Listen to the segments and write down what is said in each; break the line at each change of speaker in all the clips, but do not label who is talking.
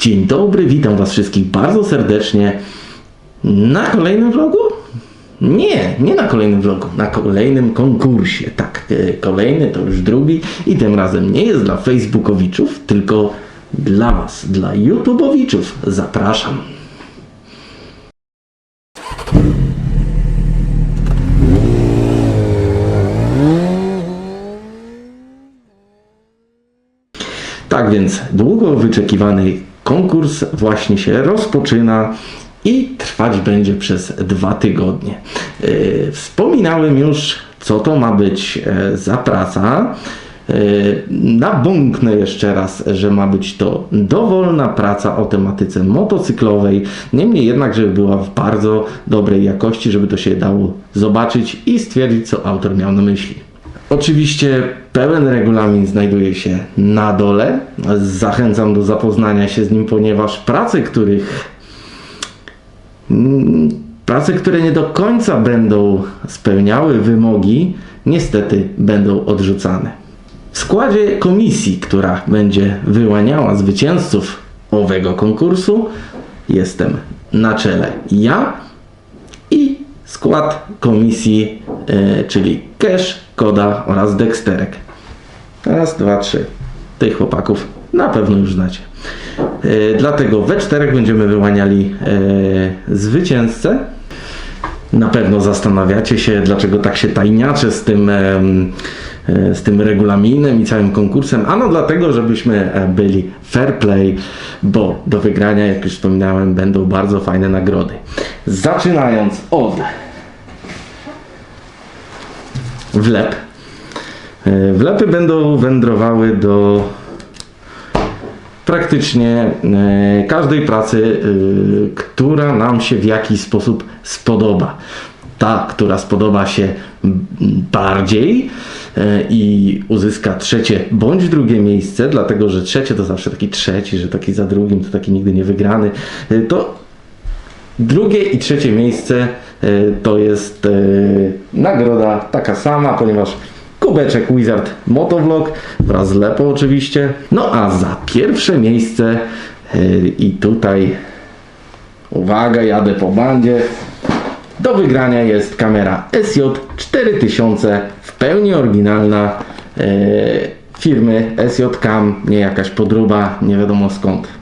Dzień dobry, witam Was wszystkich bardzo serdecznie na kolejnym vlogu? Nie, nie na kolejnym vlogu, na kolejnym konkursie. Tak, e, kolejny to już drugi i tym razem nie jest dla Facebookowiczów, tylko dla Was, dla YouTubeowiczów. Zapraszam. Tak więc długo wyczekiwany konkurs właśnie się rozpoczyna i trwać będzie przez dwa tygodnie. Yy, Wspominałem już, co to ma być e, za praca. Yy, Nabąknę jeszcze raz, że ma być to dowolna praca o tematyce motocyklowej. Niemniej jednak, żeby była w bardzo dobrej jakości, żeby to się dało zobaczyć i stwierdzić, co autor miał na myśli. Oczywiście pełen regulamin znajduje się na dole. Zachęcam do zapoznania się z nim, ponieważ prace, których mm, prace, które nie do końca będą spełniały wymogi, niestety będą odrzucane. W składzie komisji, która będzie wyłaniała zwycięzców owego konkursu, jestem na czele ja skład komisji, e, czyli Cash, Koda oraz Dexterek. Raz, dwa, trzy. Tych chłopaków na pewno już znacie. E, dlatego we czterech będziemy wyłaniali e, zwycięzcę. Na pewno zastanawiacie się, dlaczego tak się tajniacze z tym, z tym regulaminem i całym konkursem. Ano dlatego, żebyśmy byli fair play, bo do wygrania, jak już wspominałem, będą bardzo fajne nagrody. Zaczynając od wlep. E, Wlepy będą wędrowały do praktycznie e, każdej pracy, e, która nam się w jakiś sposób spodoba. Ta, która spodoba się bardziej i uzyska trzecie bądź drugie miejsce, dlatego że trzecie to zawsze taki trzeci, że taki za drugim to taki nigdy nie wygrany, to Drugie i trzecie miejsce to jest e, nagroda taka sama, ponieważ kubeczek Wizard Motovlog wraz z Lepo oczywiście. No a za pierwsze miejsce e, i tutaj uwaga, jadę po bandzie. Do wygrania jest kamera SJ 4000 w pełni oryginalna firmy SJ Cam, nie jakaś podróba, nie wiadomo skąd.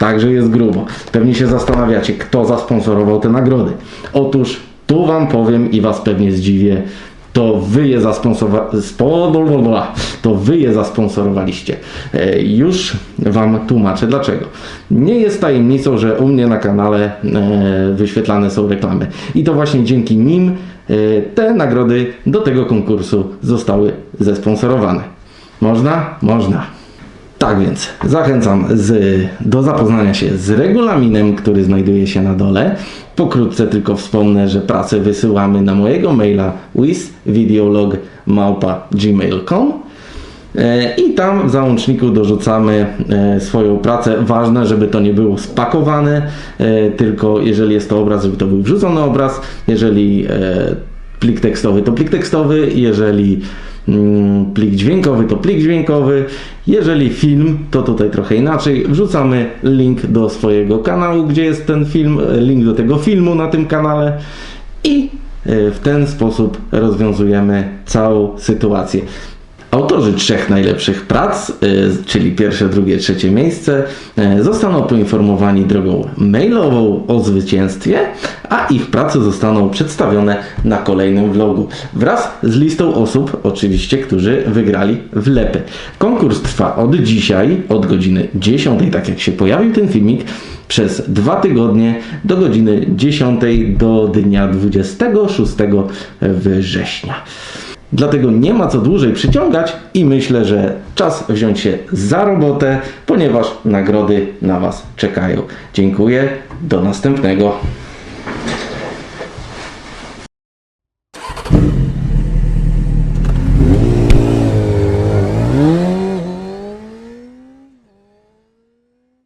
Także jest grubo. Pewnie się zastanawiacie, kto zasponsorował te nagrody. Otóż tu Wam powiem i Was pewnie zdziwię. To wy je, spo- to wy je zasponsorowaliście. E, już Wam tłumaczę dlaczego. Nie jest tajemnicą, że u mnie na kanale e, wyświetlane są reklamy. I to właśnie dzięki nim e, te nagrody do tego konkursu zostały zesponsorowane. Można? Można. Tak więc zachęcam z, do zapoznania się z regulaminem, który znajduje się na dole. Pokrótce tylko wspomnę, że pracę wysyłamy na mojego maila wizvideolog.gmail.com E, i tam w załączniku dorzucamy e, swoją pracę. Ważne, żeby to nie było spakowane, e, tylko jeżeli jest to obraz, żeby to był wrzucony obraz. Jeżeli plik tekstowy, to plik tekstowy. Jeżeli plik dźwiękowy, to plik dźwiękowy. Jeżeli film, to tutaj trochę inaczej. Wrzucamy link do swojego kanału, gdzie jest ten film, e, link do tego filmu na tym kanale i e, w ten sposób rozwiązujemy całą sytuację. Autorzy trzech najlepszych prac, y, czyli pierwsze, drugie, trzecie miejsce, y, zostaną poinformowani drogą mailową o zwycięstwie, a ich prace zostaną przedstawione na kolejnym vlogu wraz z listą osób, oczywiście, którzy wygrali wlepy. Konkurs trwa od dzisiaj, od godziny 10, tak jak się pojawił ten filmik, przez dwa tygodnie do godziny 10 do dnia 26 września. Dlatego nie ma co dłużej przyciągać i myślę, że czas wziąć się za robotę, ponieważ nagrody na Was czekają. Dziękuję, do następnego.